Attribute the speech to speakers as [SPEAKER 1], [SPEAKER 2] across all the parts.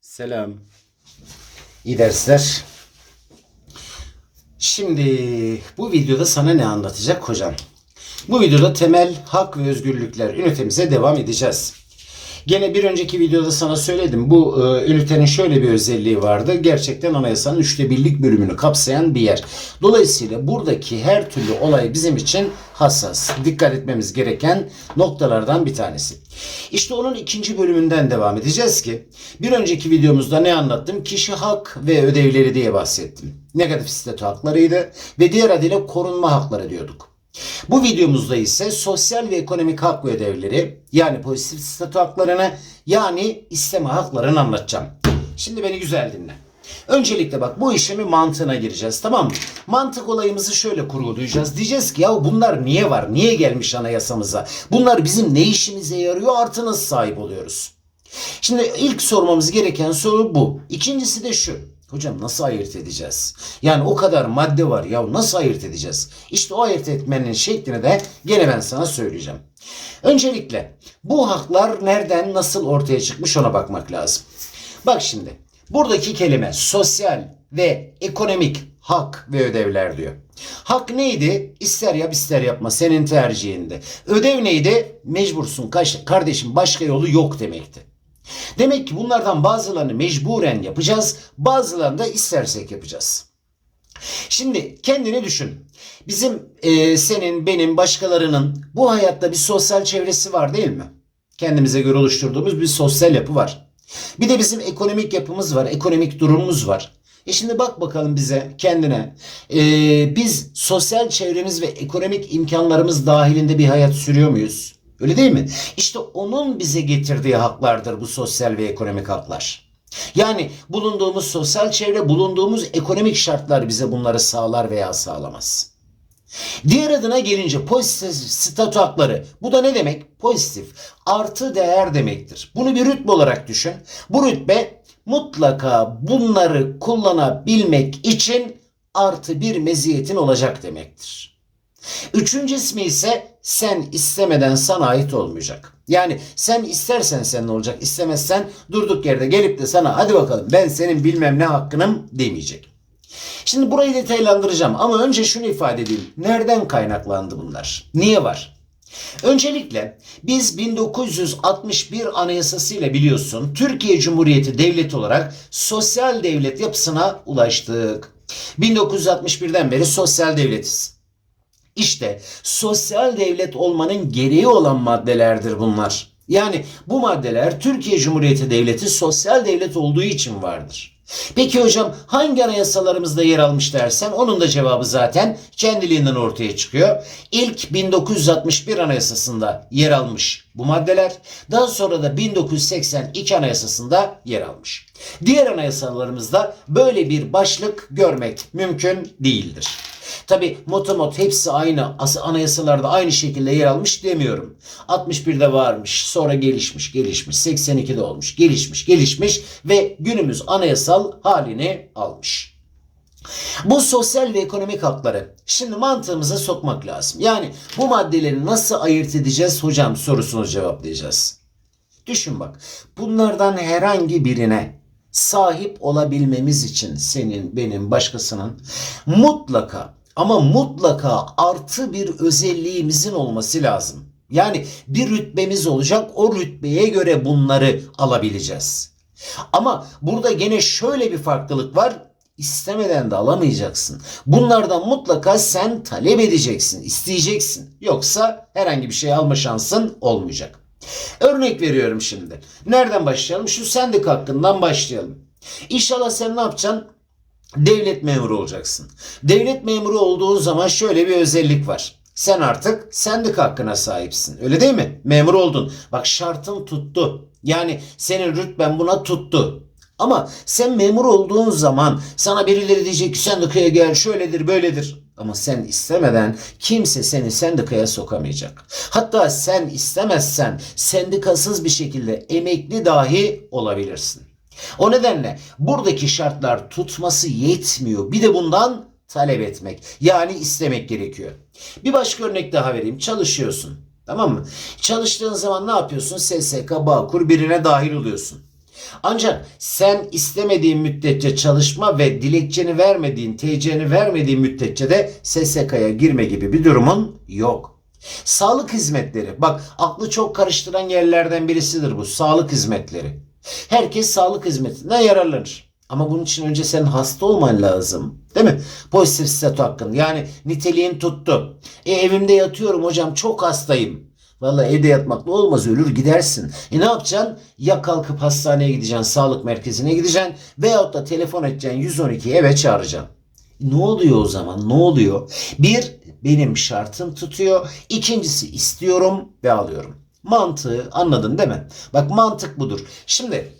[SPEAKER 1] Selam. İyi dersler. Şimdi bu videoda sana ne anlatacak hocam? Bu videoda temel hak ve özgürlükler ünitemize devam edeceğiz. Gene bir önceki videoda sana söyledim. Bu e, ünitenin şöyle bir özelliği vardı. Gerçekten anayasanın üçte birlik bölümünü kapsayan bir yer. Dolayısıyla buradaki her türlü olay bizim için hassas. Dikkat etmemiz gereken noktalardan bir tanesi. İşte onun ikinci bölümünden devam edeceğiz ki bir önceki videomuzda ne anlattım? Kişi hak ve ödevleri diye bahsettim. Negatif statü haklarıydı ve diğer adıyla korunma hakları diyorduk. Bu videomuzda ise sosyal ve ekonomik hak ve ödevleri yani pozitif statü haklarını yani isteme haklarını anlatacağım. Şimdi beni güzel dinle. Öncelikle bak bu bir mantığına gireceğiz tamam mı? Mantık olayımızı şöyle kurgulayacağız. Diyeceğiz ki ya bunlar niye var? Niye gelmiş anayasamıza? Bunlar bizim ne işimize yarıyor? Artı nasıl sahip oluyoruz? Şimdi ilk sormamız gereken soru bu. İkincisi de şu. Hocam nasıl ayırt edeceğiz? Yani o kadar madde var ya nasıl ayırt edeceğiz? İşte o ayırt etmenin şeklini de gene ben sana söyleyeceğim. Öncelikle bu haklar nereden nasıl ortaya çıkmış ona bakmak lazım. Bak şimdi buradaki kelime sosyal ve ekonomik hak ve ödevler diyor. Hak neydi? İster yap ister yapma senin tercihinde. Ödev neydi? Mecbursun kardeşim başka yolu yok demekti. Demek ki bunlardan bazılarını mecburen yapacağız, bazılarını da istersek yapacağız. Şimdi kendini düşün. Bizim e, senin, benim, başkalarının bu hayatta bir sosyal çevresi var değil mi? Kendimize göre oluşturduğumuz bir sosyal yapı var. Bir de bizim ekonomik yapımız var, ekonomik durumumuz var. E şimdi bak bakalım bize, kendine. E, biz sosyal çevremiz ve ekonomik imkanlarımız dahilinde bir hayat sürüyor muyuz? Öyle değil mi? İşte onun bize getirdiği haklardır bu sosyal ve ekonomik haklar. Yani bulunduğumuz sosyal çevre, bulunduğumuz ekonomik şartlar bize bunları sağlar veya sağlamaz. Diğer adına gelince pozitif statü hakları. Bu da ne demek? Pozitif. Artı değer demektir. Bunu bir rütbe olarak düşün. Bu rütbe mutlaka bunları kullanabilmek için artı bir meziyetin olacak demektir. Üçüncü ismi ise sen istemeden sana ait olmayacak. Yani sen istersen senin olacak, istemezsen durduk yerde gelip de sana hadi bakalım ben senin bilmem ne hakkınım demeyecek. Şimdi burayı detaylandıracağım ama önce şunu ifade edeyim. Nereden kaynaklandı bunlar? Niye var? Öncelikle biz 1961 Anayasası ile biliyorsun Türkiye Cumhuriyeti Devleti olarak sosyal devlet yapısına ulaştık. 1961'den beri sosyal devletiz. İşte sosyal devlet olmanın gereği olan maddelerdir bunlar. Yani bu maddeler Türkiye Cumhuriyeti Devleti sosyal devlet olduğu için vardır. Peki hocam hangi anayasalarımızda yer almış dersen onun da cevabı zaten kendiliğinden ortaya çıkıyor. İlk 1961 Anayasası'nda yer almış bu maddeler. Daha sonra da 1982 Anayasası'nda yer almış. Diğer anayasalarımızda böyle bir başlık görmek mümkün değildir. Tabi motomot hepsi aynı as- anayasalarda aynı şekilde yer almış demiyorum. 61'de varmış, sonra gelişmiş, gelişmiş, 82'de olmuş, gelişmiş, gelişmiş ve günümüz anayasal halini almış. Bu sosyal ve ekonomik hakları şimdi mantığımıza sokmak lazım. Yani bu maddeleri nasıl ayırt edeceğiz hocam sorusunu cevaplayacağız. Düşün bak bunlardan herhangi birine sahip olabilmemiz için senin, benim, başkasının mutlaka ama mutlaka artı bir özelliğimizin olması lazım. Yani bir rütbemiz olacak o rütbeye göre bunları alabileceğiz. Ama burada gene şöyle bir farklılık var. İstemeden de alamayacaksın. Bunlardan mutlaka sen talep edeceksin, isteyeceksin. Yoksa herhangi bir şey alma şansın olmayacak. Örnek veriyorum şimdi. Nereden başlayalım? Şu sendik hakkından başlayalım. İnşallah sen ne yapacaksın? Devlet memuru olacaksın. Devlet memuru olduğun zaman şöyle bir özellik var. Sen artık sendik hakkına sahipsin. Öyle değil mi? Memur oldun. Bak şartın tuttu. Yani senin rütben buna tuttu. Ama sen memur olduğun zaman sana birileri diyecek ki sendikaya gel şöyledir böyledir. Ama sen istemeden kimse seni sendikaya sokamayacak. Hatta sen istemezsen sendikasız bir şekilde emekli dahi olabilirsin. O nedenle buradaki şartlar tutması yetmiyor. Bir de bundan talep etmek yani istemek gerekiyor. Bir başka örnek daha vereyim. Çalışıyorsun. Tamam mı? Çalıştığın zaman ne yapıyorsun? SSK, Bağkur birine dahil oluyorsun. Ancak sen istemediğin müddetçe çalışma ve dilekçeni vermediğin, TC'ni vermediğin müddetçe de SSK'ya girme gibi bir durumun yok. Sağlık hizmetleri. Bak aklı çok karıştıran yerlerden birisidir bu. Sağlık hizmetleri. Herkes sağlık hizmetinden yararlanır. Ama bunun için önce senin hasta olman lazım. Değil mi? Pozitif statü hakkın. Yani niteliğin tuttu. E evimde yatıyorum hocam çok hastayım. Vallahi evde yatmakla olmaz ölür gidersin. E ne yapacaksın? Ya kalkıp hastaneye gideceksin, sağlık merkezine gideceksin veyahut da telefon edeceksin 112'ye eve çağıracaksın. Ne oluyor o zaman? Ne oluyor? Bir, benim şartım tutuyor. İkincisi istiyorum ve alıyorum. Mantığı anladın değil mi? Bak mantık budur. Şimdi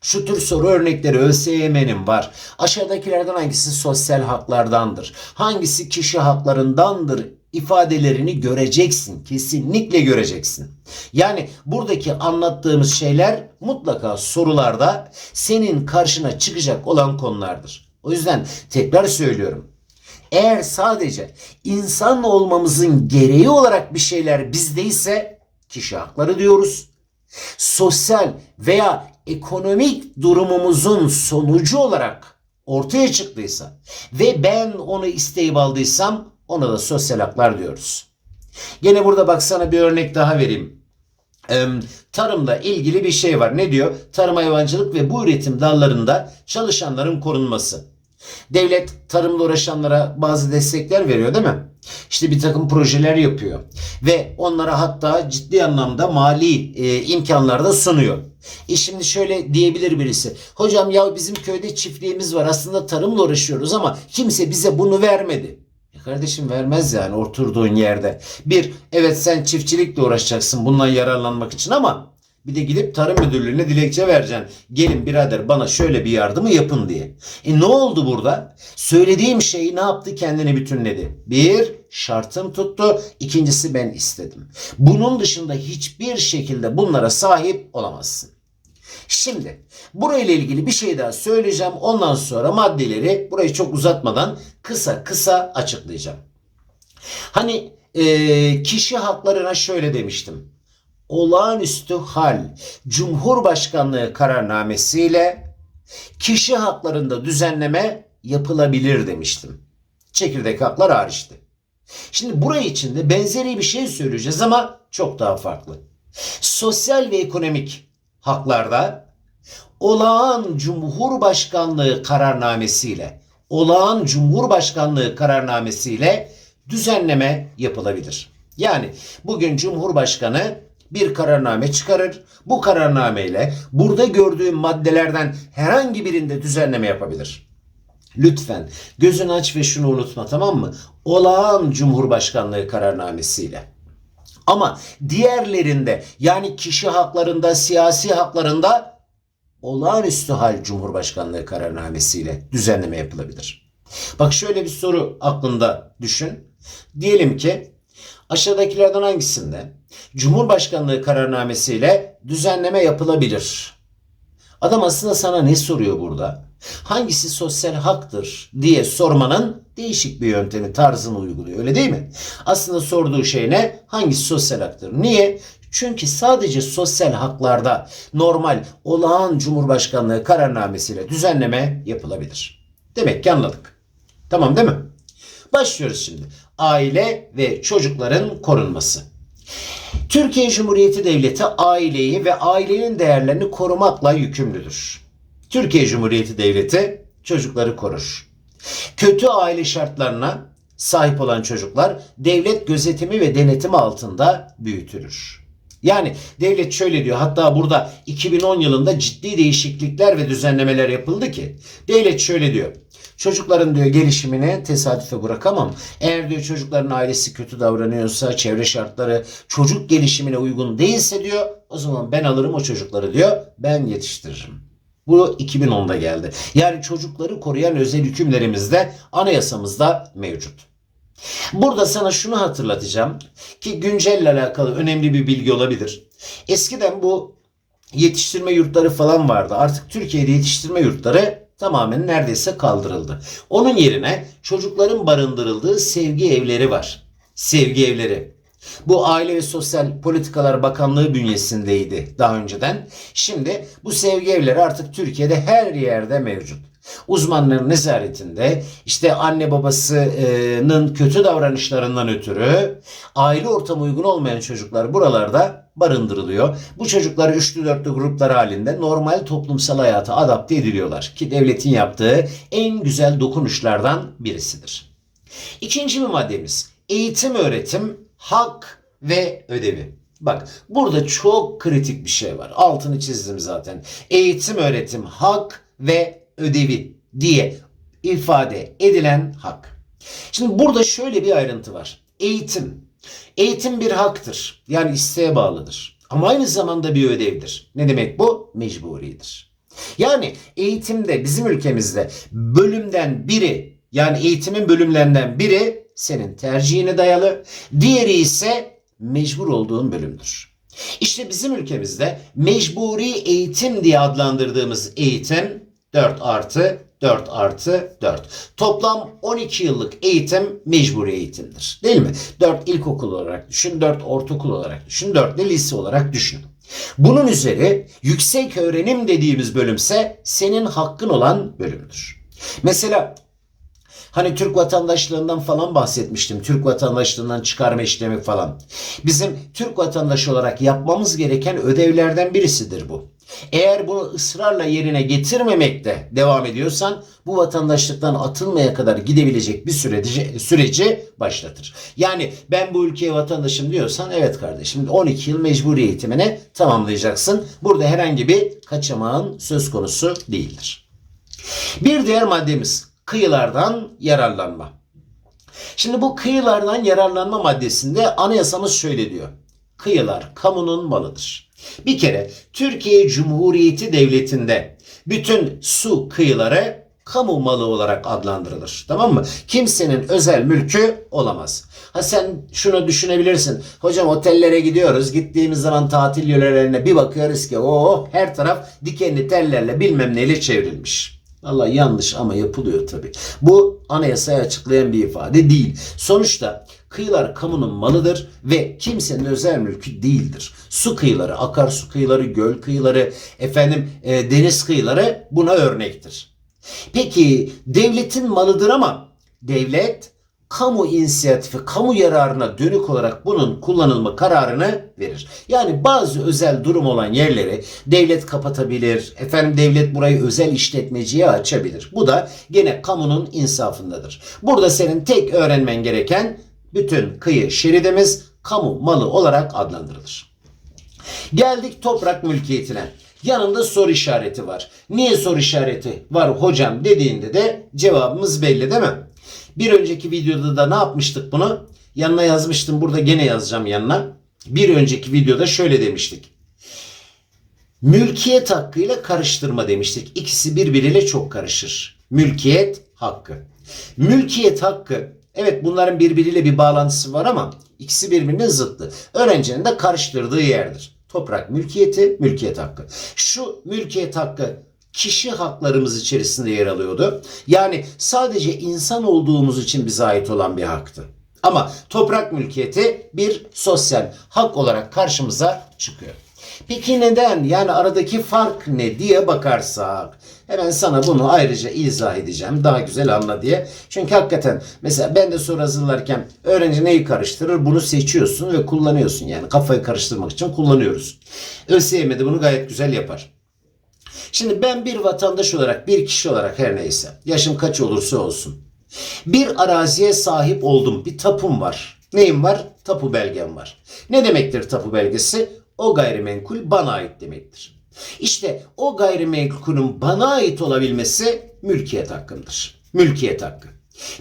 [SPEAKER 1] şu tür soru örnekleri ÖSYM'nin var. Aşağıdakilerden hangisi sosyal haklardandır? Hangisi kişi haklarındandır? ifadelerini göreceksin. Kesinlikle göreceksin. Yani buradaki anlattığımız şeyler mutlaka sorularda senin karşına çıkacak olan konulardır. O yüzden tekrar söylüyorum. Eğer sadece insan olmamızın gereği olarak bir şeyler bizdeyse kişi hakları diyoruz. Sosyal veya ekonomik durumumuzun sonucu olarak ortaya çıktıysa ve ben onu isteyip aldıysam ona da sosyal haklar diyoruz. Gene burada bak sana bir örnek daha vereyim. Ee, tarımla ilgili bir şey var. Ne diyor? Tarım hayvancılık ve bu üretim dallarında çalışanların korunması. Devlet tarımla uğraşanlara bazı destekler veriyor değil mi? İşte bir takım projeler yapıyor. Ve onlara hatta ciddi anlamda mali e, imkanlar da sunuyor. E şimdi şöyle diyebilir birisi. Hocam ya bizim köyde çiftliğimiz var. Aslında tarımla uğraşıyoruz ama kimse bize bunu vermedi. E kardeşim vermez yani oturduğun yerde. Bir, evet sen çiftçilikle uğraşacaksın bundan yararlanmak için ama bir de gidip tarım müdürlüğüne dilekçe vereceksin. Gelin birader bana şöyle bir yardımı yapın diye. E ne oldu burada? Söylediğim şeyi ne yaptı kendini bütünledi. Bir, şartım tuttu. İkincisi ben istedim. Bunun dışında hiçbir şekilde bunlara sahip olamazsın. Şimdi burayla ilgili bir şey daha söyleyeceğim. Ondan sonra maddeleri burayı çok uzatmadan kısa kısa açıklayacağım. Hani e, kişi haklarına şöyle demiştim. Olağanüstü hal Cumhurbaşkanlığı kararnamesiyle kişi haklarında düzenleme yapılabilir demiştim. Çekirdek haklar hariçti. Şimdi burayı içinde benzeri bir şey söyleyeceğiz ama çok daha farklı. Sosyal ve ekonomik haklarda olağan Cumhurbaşkanlığı kararnamesiyle olağan Cumhurbaşkanlığı kararnamesiyle düzenleme yapılabilir. Yani bugün Cumhurbaşkanı bir kararname çıkarır. Bu kararnameyle burada gördüğüm maddelerden herhangi birinde düzenleme yapabilir. Lütfen gözünü aç ve şunu unutma tamam mı? Olağan Cumhurbaşkanlığı kararnamesiyle. Ama diğerlerinde yani kişi haklarında, siyasi haklarında olağanüstü hal Cumhurbaşkanlığı kararnamesiyle düzenleme yapılabilir. Bak şöyle bir soru aklında düşün. Diyelim ki aşağıdakilerden hangisinde Cumhurbaşkanlığı kararnamesiyle düzenleme yapılabilir? Adam aslında sana ne soruyor burada? Hangisi sosyal haktır diye sormanın değişik bir yöntemi tarzını uyguluyor öyle değil mi? Aslında sorduğu şey ne? Hangisi sosyal haktır? Niye? Çünkü sadece sosyal haklarda normal olağan Cumhurbaşkanlığı kararnamesiyle düzenleme yapılabilir. Demek ki anladık. Tamam değil mi? Başlıyoruz şimdi. Aile ve çocukların korunması. Türkiye Cumhuriyeti Devleti aileyi ve ailenin değerlerini korumakla yükümlüdür. Türkiye Cumhuriyeti Devleti çocukları korur. Kötü aile şartlarına sahip olan çocuklar devlet gözetimi ve denetimi altında büyütülür. Yani devlet şöyle diyor hatta burada 2010 yılında ciddi değişiklikler ve düzenlemeler yapıldı ki devlet şöyle diyor. Çocukların diyor gelişimini tesadüfe bırakamam. Eğer diyor çocukların ailesi kötü davranıyorsa, çevre şartları çocuk gelişimine uygun değilse diyor, o zaman ben alırım o çocukları diyor, ben yetiştiririm. Bu 2010'da geldi. Yani çocukları koruyan özel hükümlerimiz de anayasamızda mevcut. Burada sana şunu hatırlatacağım ki güncelle alakalı önemli bir bilgi olabilir. Eskiden bu yetiştirme yurtları falan vardı. Artık Türkiye'de yetiştirme yurtları tamamen neredeyse kaldırıldı. Onun yerine çocukların barındırıldığı sevgi evleri var. Sevgi evleri. Bu Aile ve Sosyal Politikalar Bakanlığı bünyesindeydi daha önceden. Şimdi bu sevgi evleri artık Türkiye'de her yerde mevcut. Uzmanların nezaretinde işte anne babasının kötü davranışlarından ötürü aile ortamı uygun olmayan çocuklar buralarda barındırılıyor. Bu çocuklar üçlü dörtlü gruplar halinde normal toplumsal hayata adapte ediliyorlar ki devletin yaptığı en güzel dokunuşlardan birisidir. İkinci bir maddemiz eğitim öğretim hak ve ödevi. Bak burada çok kritik bir şey var. Altını çizdim zaten. Eğitim öğretim hak ve ödevi diye ifade edilen hak. Şimdi burada şöyle bir ayrıntı var. Eğitim. Eğitim bir haktır. Yani isteğe bağlıdır. Ama aynı zamanda bir ödevdir. Ne demek bu? Mecburidir. Yani eğitimde bizim ülkemizde bölümden biri yani eğitimin bölümlerinden biri senin tercihine dayalı. Diğeri ise mecbur olduğun bölümdür. İşte bizim ülkemizde mecburi eğitim diye adlandırdığımız eğitim 4 artı 4 artı 4. Toplam 12 yıllık eğitim mecburi eğitimdir. Değil mi? 4 ilkokul olarak düşün, 4 ortaokul olarak düşün, 4 de lise olarak düşün. Bunun üzeri yüksek öğrenim dediğimiz bölümse senin hakkın olan bölümdür. Mesela Hani Türk vatandaşlığından falan bahsetmiştim. Türk vatandaşlığından çıkarma işlemi falan. Bizim Türk vatandaşı olarak yapmamız gereken ödevlerden birisidir bu. Eğer bunu ısrarla yerine getirmemekte devam ediyorsan bu vatandaşlıktan atılmaya kadar gidebilecek bir süreci, süreci başlatır. Yani ben bu ülkeye vatandaşım diyorsan evet kardeşim 12 yıl mecburi eğitimini tamamlayacaksın. Burada herhangi bir kaçamağın söz konusu değildir. Bir diğer maddemiz kıyılardan yararlanma. Şimdi bu kıyılardan yararlanma maddesinde anayasamız şöyle diyor. Kıyılar kamunun malıdır. Bir kere Türkiye Cumhuriyeti Devleti'nde bütün su kıyıları kamu malı olarak adlandırılır. Tamam mı? Kimsenin özel mülkü olamaz. Ha sen şunu düşünebilirsin. Hocam otellere gidiyoruz. Gittiğimiz zaman tatil yörelerine bir bakıyoruz ki o her taraf dikenli tellerle bilmem neyle çevrilmiş. Allah yanlış ama yapılıyor tabi. Bu anayasaya açıklayan bir ifade değil. Sonuçta kıyılar kamunun malıdır ve kimsenin özel mülkü değildir. Su kıyıları, akarsu kıyıları, göl kıyıları, efendim e, deniz kıyıları buna örnektir. Peki devletin malıdır ama devlet kamu inisiyatifi, kamu yararına dönük olarak bunun kullanılma kararını verir. Yani bazı özel durum olan yerleri devlet kapatabilir. Efendim devlet burayı özel işletmeciye açabilir. Bu da gene kamunun insafındadır. Burada senin tek öğrenmen gereken bütün kıyı şeridimiz kamu malı olarak adlandırılır. Geldik toprak mülkiyetine. Yanında soru işareti var. Niye soru işareti var hocam dediğinde de cevabımız belli değil mi? Bir önceki videoda da ne yapmıştık bunu? Yanına yazmıştım. Burada gene yazacağım yanına. Bir önceki videoda şöyle demiştik. Mülkiyet hakkıyla karıştırma demiştik. İkisi birbiriyle çok karışır. Mülkiyet hakkı. Mülkiyet hakkı evet bunların birbiriyle bir bağlantısı var ama ikisi birbirinin zıttı. Öğrencinin de karıştırdığı yerdir. Toprak mülkiyeti, mülkiyet hakkı. Şu mülkiyet hakkı kişi haklarımız içerisinde yer alıyordu. Yani sadece insan olduğumuz için bize ait olan bir haktı. Ama toprak mülkiyeti bir sosyal hak olarak karşımıza çıkıyor. Peki neden? Yani aradaki fark ne diye bakarsak hemen sana bunu ayrıca izah edeceğim daha güzel anla diye. Çünkü hakikaten mesela ben de soru hazırlarken öğrenci neyi karıştırır bunu seçiyorsun ve kullanıyorsun. Yani kafayı karıştırmak için kullanıyoruz. ÖSYM de bunu gayet güzel yapar. Şimdi ben bir vatandaş olarak, bir kişi olarak her neyse, yaşım kaç olursa olsun. Bir araziye sahip oldum. Bir tapum var. Neyim var? Tapu belgem var. Ne demektir tapu belgesi? O gayrimenkul bana ait demektir. İşte o gayrimenkulün bana ait olabilmesi mülkiyet hakkındır. Mülkiyet hakkı.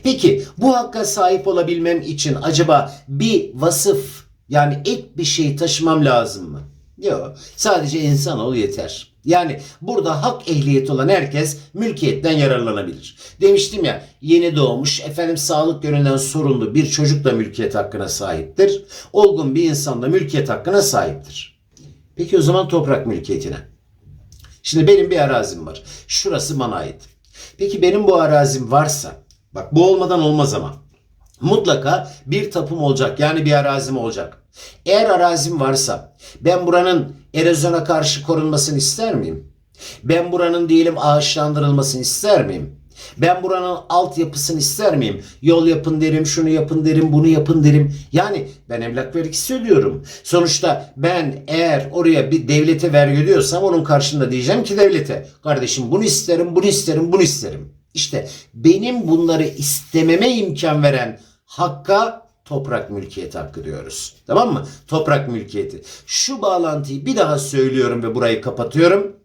[SPEAKER 1] Peki bu hakka sahip olabilmem için acaba bir vasıf yani ek bir şey taşımam lazım mı? Yok. Sadece insanoğlu yeter. Yani burada hak ehliyeti olan herkes mülkiyetten yararlanabilir. Demiştim ya yeni doğmuş efendim sağlık yönünden sorunlu bir çocuk da mülkiyet hakkına sahiptir. Olgun bir insan da mülkiyet hakkına sahiptir. Peki o zaman toprak mülkiyetine. Şimdi benim bir arazim var. Şurası bana ait. Peki benim bu arazim varsa bak bu olmadan olmaz ama. mutlaka bir tapum olacak. Yani bir arazim olacak. Eğer arazim varsa ben buranın erozyona karşı korunmasını ister miyim? Ben buranın diyelim ağaçlandırılmasını ister miyim? Ben buranın altyapısını ister miyim? Yol yapın derim, şunu yapın derim, bunu yapın derim. Yani ben emlak vergisi ödüyorum. Sonuçta ben eğer oraya bir devlete vergi ödüyorsam onun karşında diyeceğim ki devlete kardeşim bunu isterim, bunu isterim, bunu isterim. İşte benim bunları istememe imkan veren hakka toprak mülkiyeti hakkı diyoruz. Tamam mı? Toprak mülkiyeti. Şu bağlantıyı bir daha söylüyorum ve burayı kapatıyorum.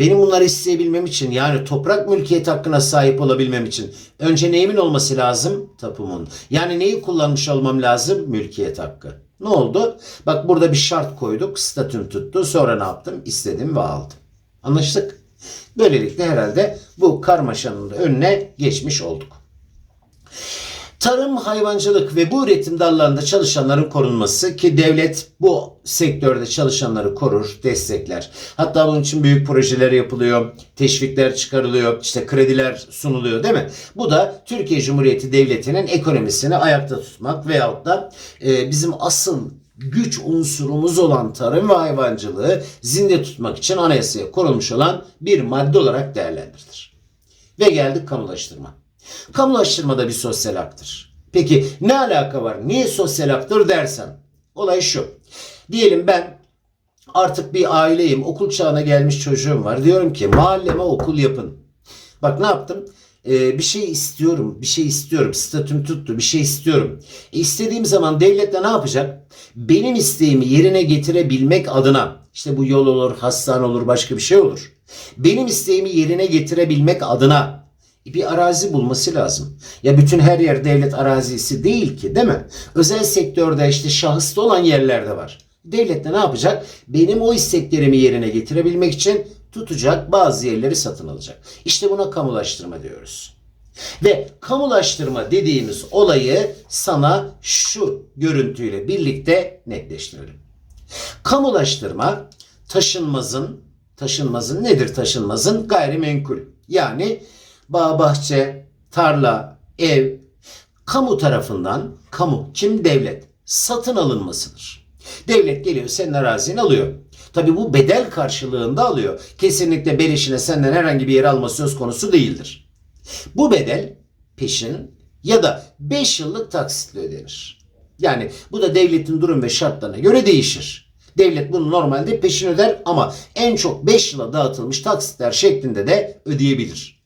[SPEAKER 1] Benim bunları isteyebilmem için yani toprak mülkiyet hakkına sahip olabilmem için önce neyimin olması lazım? Tapumun. Yani neyi kullanmış olmam lazım? Mülkiyet hakkı. Ne oldu? Bak burada bir şart koyduk. Statüm tuttu. Sonra ne yaptım? İstedim ve aldım. Anlaştık. Böylelikle herhalde bu karmaşanın önüne geçmiş olduk. Tarım, hayvancılık ve bu üretim dallarında çalışanların korunması ki devlet bu sektörde çalışanları korur, destekler. Hatta bunun için büyük projeler yapılıyor, teşvikler çıkarılıyor, işte krediler sunuluyor değil mi? Bu da Türkiye Cumhuriyeti Devleti'nin ekonomisini ayakta tutmak veyahut da e, bizim asıl güç unsurumuz olan tarım ve hayvancılığı zinde tutmak için anayasaya konulmuş olan bir madde olarak değerlendirilir. Ve geldik kamulaştırma. Kamulaştırma da bir sosyal haktır. Peki ne alaka var? Niye sosyal haktır dersen? Olay şu. Diyelim ben artık bir aileyim. Okul çağına gelmiş çocuğum var. Diyorum ki mahalleme okul yapın. Bak ne yaptım? Ee, bir şey istiyorum. Bir şey istiyorum. Statüm tuttu. Bir şey istiyorum. E, istediğim zaman devlet de ne yapacak? Benim isteğimi yerine getirebilmek adına işte bu yol olur, hastane olur, başka bir şey olur. Benim isteğimi yerine getirebilmek adına bir arazi bulması lazım. Ya bütün her yer devlet arazisi değil ki değil mi? Özel sektörde işte şahıslı olan yerlerde var. Devlet de ne yapacak? Benim o isteklerimi yerine getirebilmek için tutacak bazı yerleri satın alacak. İşte buna kamulaştırma diyoruz. Ve kamulaştırma dediğimiz olayı sana şu görüntüyle birlikte netleştirelim. Kamulaştırma taşınmazın taşınmazın nedir taşınmazın? Gayrimenkul. Yani bağ bahçe, tarla, ev kamu tarafından kamu kim devlet satın alınmasıdır. Devlet geliyor senin arazini alıyor. Tabi bu bedel karşılığında alıyor. Kesinlikle belişine senden herhangi bir yer alma söz konusu değildir. Bu bedel peşin ya da 5 yıllık taksitle ödenir. Yani bu da devletin durum ve şartlarına göre değişir. Devlet bunu normalde peşin öder ama en çok 5 yıla dağıtılmış taksitler şeklinde de ödeyebilir.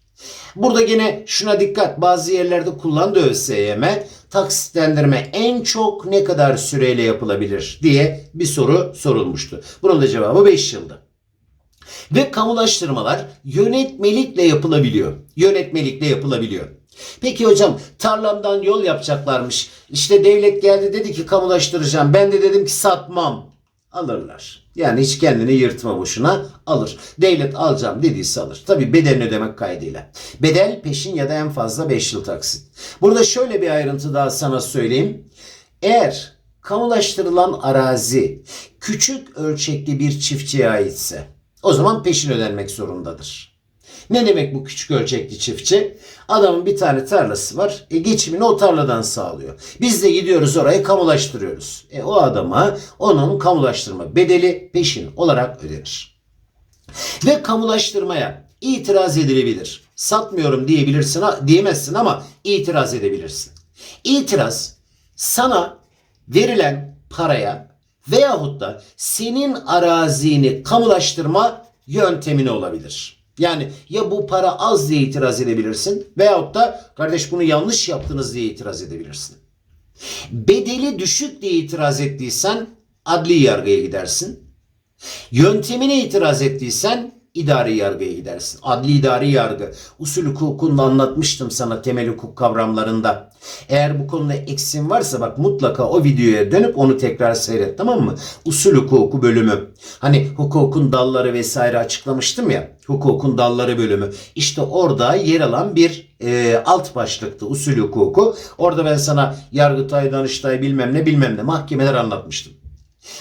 [SPEAKER 1] Burada gene şuna dikkat bazı yerlerde kullandı ÖSYM taksitlendirme en çok ne kadar süreyle yapılabilir diye bir soru sorulmuştu. Bunun da cevabı 5 yıldı. Ve kamulaştırmalar yönetmelikle yapılabiliyor. Yönetmelikle yapılabiliyor. Peki hocam tarlamdan yol yapacaklarmış. İşte devlet geldi dedi ki kamulaştıracağım. Ben de dedim ki satmam. Alırlar. Yani hiç kendini yırtma boşuna alır. Devlet alacağım dediyse alır. Tabi bedelini ödemek kaydıyla. Bedel peşin ya da en fazla 5 yıl taksit. Burada şöyle bir ayrıntı daha sana söyleyeyim. Eğer kamulaştırılan arazi küçük ölçekli bir çiftçiye aitse o zaman peşin ödenmek zorundadır. Ne demek bu küçük ölçekli çiftçi? Adamın bir tane tarlası var. E, geçimini o tarladan sağlıyor. Biz de gidiyoruz orayı kamulaştırıyoruz. E, o adama onun kamulaştırma bedeli peşin olarak ödenir. Ve kamulaştırmaya itiraz edilebilir. Satmıyorum diyebilirsin, diyemezsin ama itiraz edebilirsin. İtiraz sana verilen paraya veyahut da senin arazini kamulaştırma yöntemine olabilir. Yani ya bu para az diye itiraz edebilirsin veyahut da kardeş bunu yanlış yaptınız diye itiraz edebilirsin. Bedeli düşük diye itiraz ettiysen adli yargıya gidersin. Yöntemine itiraz ettiysen idari yargıya gidersin. Adli idari yargı. Usul hukukunda anlatmıştım sana temel hukuk kavramlarında. Eğer bu konuda eksin varsa bak mutlaka o videoya dönüp onu tekrar seyret tamam mı? Usul hukuku bölümü. Hani hukukun dalları vesaire açıklamıştım ya. Hukukun dalları bölümü. İşte orada yer alan bir e, alt başlıktı usul hukuku. Orada ben sana Yargıtay, Danıştay bilmem ne bilmem ne mahkemeler anlatmıştım.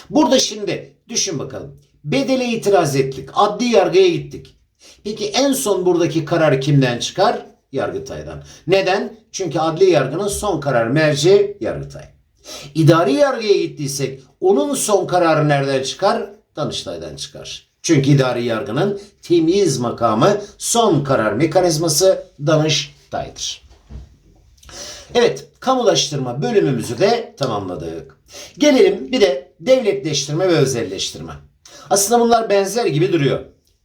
[SPEAKER 1] Burada şimdi düşün bakalım. Bedele itiraz ettik. Adli yargıya gittik. Peki en son buradaki karar kimden çıkar? Yargıtay'dan. Neden? Çünkü adli yargının son karar merci Yargıtay. İdari yargıya gittiysek onun son kararı nereden çıkar? Danıştay'dan çıkar. Çünkü idari yargının temyiz makamı son karar mekanizması Danıştay'dır. Evet, kamulaştırma bölümümüzü de tamamladık. Gelelim bir de devletleştirme ve özelleştirme. Aslında bunlar benzer gibi duruyor.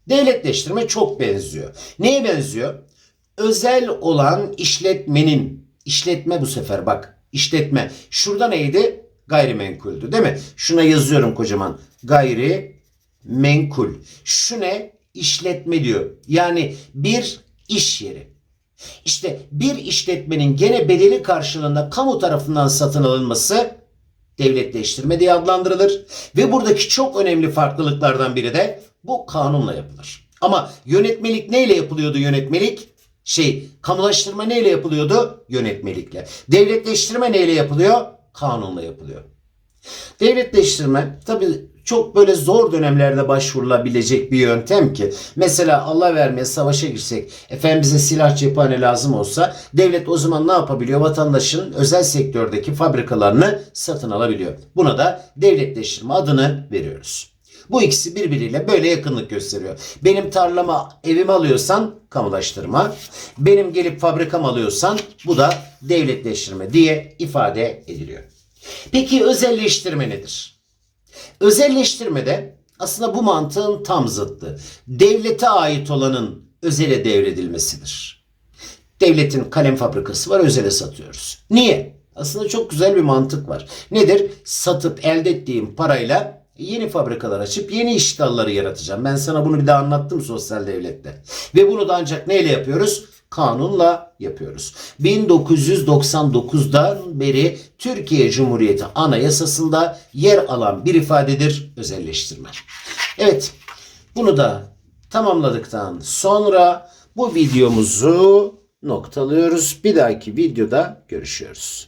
[SPEAKER 1] Devletleştirme çok benziyor. Neye benziyor? Özel olan işletmenin, işletme bu sefer bak, işletme. Şurada neydi? Gayrimenkuldü değil mi? Şuna yazıyorum kocaman. Gayri menkul. Şu ne? İşletme diyor. Yani bir iş yeri. İşte bir işletmenin gene bedeli karşılığında kamu tarafından satın alınması devletleştirme diye adlandırılır. Ve buradaki çok önemli farklılıklardan biri de bu kanunla yapılır. Ama yönetmelik neyle yapılıyordu yönetmelik? Şey, kamulaştırma neyle yapılıyordu? Yönetmelikle. Devletleştirme neyle yapılıyor? Kanunla yapılıyor. Devletleştirme tabii çok böyle zor dönemlerde başvurulabilecek bir yöntem ki. Mesela Allah vermeye savaşa girsek, efendim bize silah cephane lazım olsa devlet o zaman ne yapabiliyor? Vatandaşın özel sektördeki fabrikalarını satın alabiliyor. Buna da devletleştirme adını veriyoruz. Bu ikisi birbiriyle böyle yakınlık gösteriyor. Benim tarlama evimi alıyorsan kamulaştırma. Benim gelip fabrikam alıyorsan bu da devletleştirme diye ifade ediliyor. Peki özelleştirme nedir? Özelleştirmede aslında bu mantığın tam zıttı. Devlete ait olanın özele devredilmesidir. Devletin kalem fabrikası var, özele satıyoruz. Niye? Aslında çok güzel bir mantık var. Nedir? Satıp elde ettiğim parayla yeni fabrikalar açıp yeni iş dalları yaratacağım. Ben sana bunu bir daha anlattım sosyal devlette. Ve bunu da ancak neyle yapıyoruz? Kanunla yapıyoruz. 1999'dan beri Türkiye Cumhuriyeti Anayasası'nda yer alan bir ifadedir özelleştirme. Evet, bunu da tamamladıktan sonra bu videomuzu noktalıyoruz. Bir dahaki videoda görüşüyoruz.